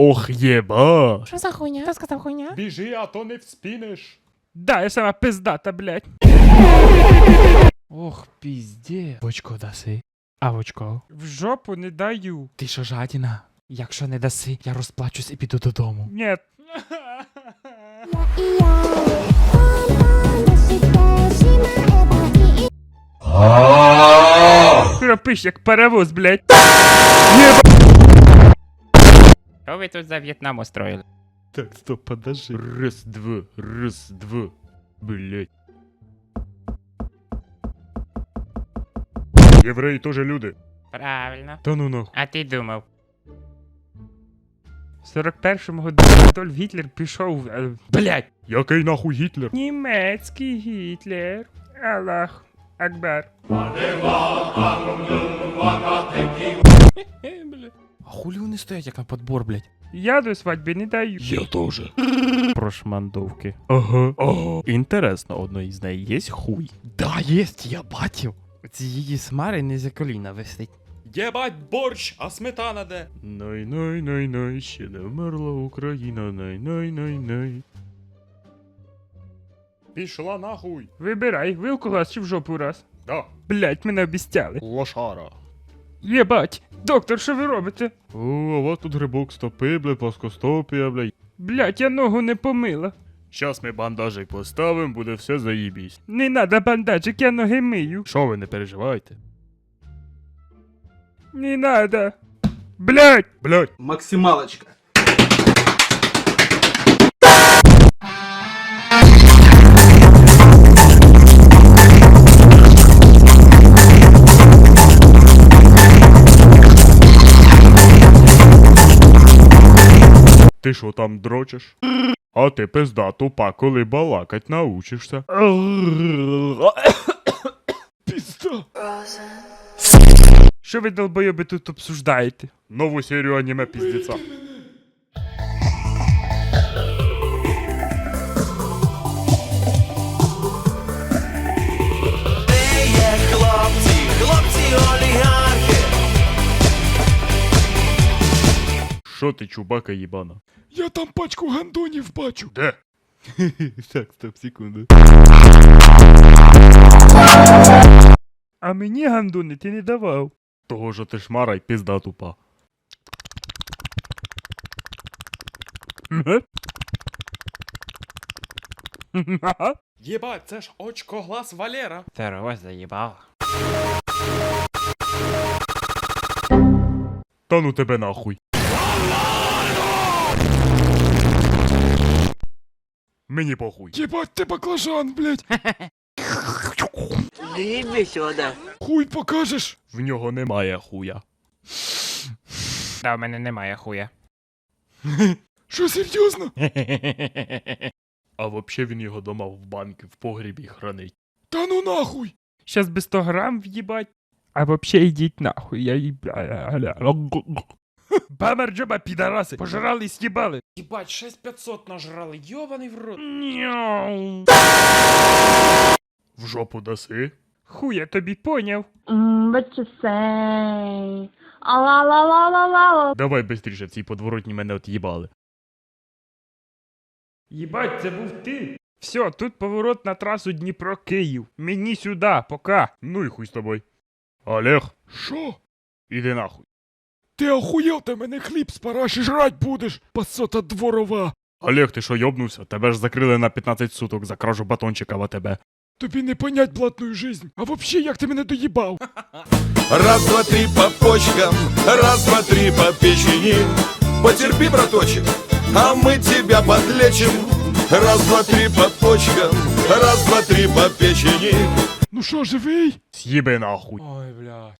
Ох, єба. Що за хуйня? Хто сказав хуйня? Біжи, а то не вспінеш. Да, я сама пиздата, блядь. Ох, пізде. Бочко даси. А очко? В жопу не даю. Ти що жадіна? Якщо не даси, я розплачусь і піду додому. Нет. Хропиш, як паровоз, блядь. Що ви тут за В'єтнам устроїли? Так, стоп, подожди. Раз, два, раз, два. Блять. Євреї теж люди. Правильно. Та ну нахуй. А ти думав? В 41-му году Адольф Гітлер пішов. е, Блядь! Який нахуй Гітлер? Німецький Гітлер. Аллах Акбар. А хулі вони стоять, як на подбор, блять? Я до свадьби не даю. теж. Прошмандовки. Ага. Ага. Інтересно, одної з неї є хуй. Да, єсть, я бачив. Ці її смари не за коліна висить. Єбать борщ, а сметана де? Най най най най ще не вмерла Україна, най най най най. Пішла нахуй. Вибирай, вилку глаз чи в жопу раз. Да. Блять, мене обіцяли. Лошара. Єбать, доктор, що ви робите? О, а у вас тут грибок стопи, бля, плоскостопія, бля. Блять, я ногу не помила. Щас ми бандажик поставимо, буде все заїбісь. Не надо бандажик, я ноги мию. Що ви не переживайте? Не надо. Блять! Блять. Максималочка. Ти що там дрочиш? А ти пизда тупа, коли балакать научишся. Пізда. Що ви долбойоби тут обсуждаєте? Нову серію аніме піздеця. Що ти, чубака їбана? Я там пачку гандонів бачу. Де? так, стоп, секунду. А мені гандони ти не давав. Того що ти шмара й пізда тупа. Єбать, це ж очко глаз Валера. Здорово, заїбав. Та ну тебе нахуй. Мені похуй. Єбать ти баклажан, блядь. Іди сюди. Хуй покажеш. В нього немає хуя. Та в мене немає хуя. Що серйозно? А вообще він його дома в банки в погрібі хранить. Та ну нахуй. Щас би 100 грам в'їбать. А вообще йдіть нахуй, я їб... Бамер джоба, підараси, пожрали і з'їбали. Єбать, 6500 нажрали, йобаний в рот. Няу. В жопу даси? Хуй я тобі поняв. Mm, what you say? Давай бистріше, ці подворотні мене от'їбали. Їбать, це був ти. Все, тут поворот на трасу Дніпро-Київ. Мені сюди, пока. Ну і хуй з тобою. Олег, Що? іди нахуй. Ти охуєл, ти мене хліб з параші жрать будеш, пасота дворова. Олег, ти що йобнувся? Тебе ж закрили на 15 суток за кражу батончика в АТБ. Тобі не понять блатную жизнь. А вообще, як ти мене доїбав? Раз, два, три по почкам, раз, два, три по печени. Потерпи, браточек, а мы тебя подлечим. Раз, два, три по почкам, раз, два, три по печени. Ну що, живий? З'їби нахуй. Ой, бля.